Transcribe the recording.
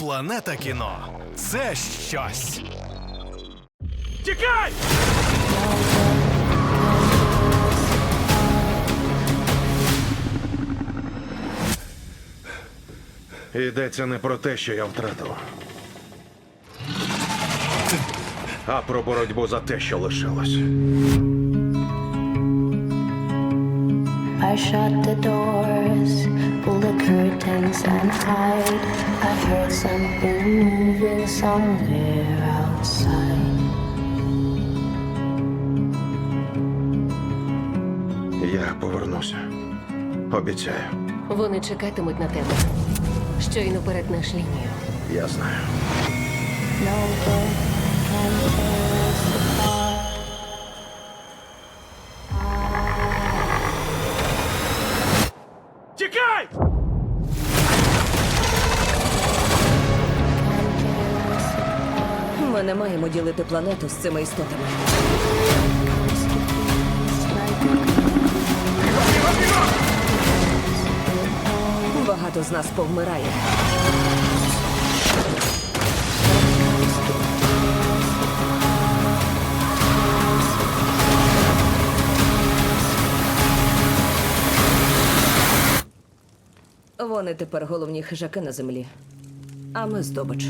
Планета кіно це щось. Тікай! Йдеться не про те, що я втратив, а про боротьбу за те, що лишилось. I shut the doors, pull the curtains and hide. I heard something moving somewhere outside. Я повернуся. Обіцяю. Вони чекатимуть на тебе. Щойно перетнеш лінію. Я знаю. No не маємо ділити планету з цими істотами. Багато з нас повмирає. Вони тепер головні хижаки на землі. А ми здобич.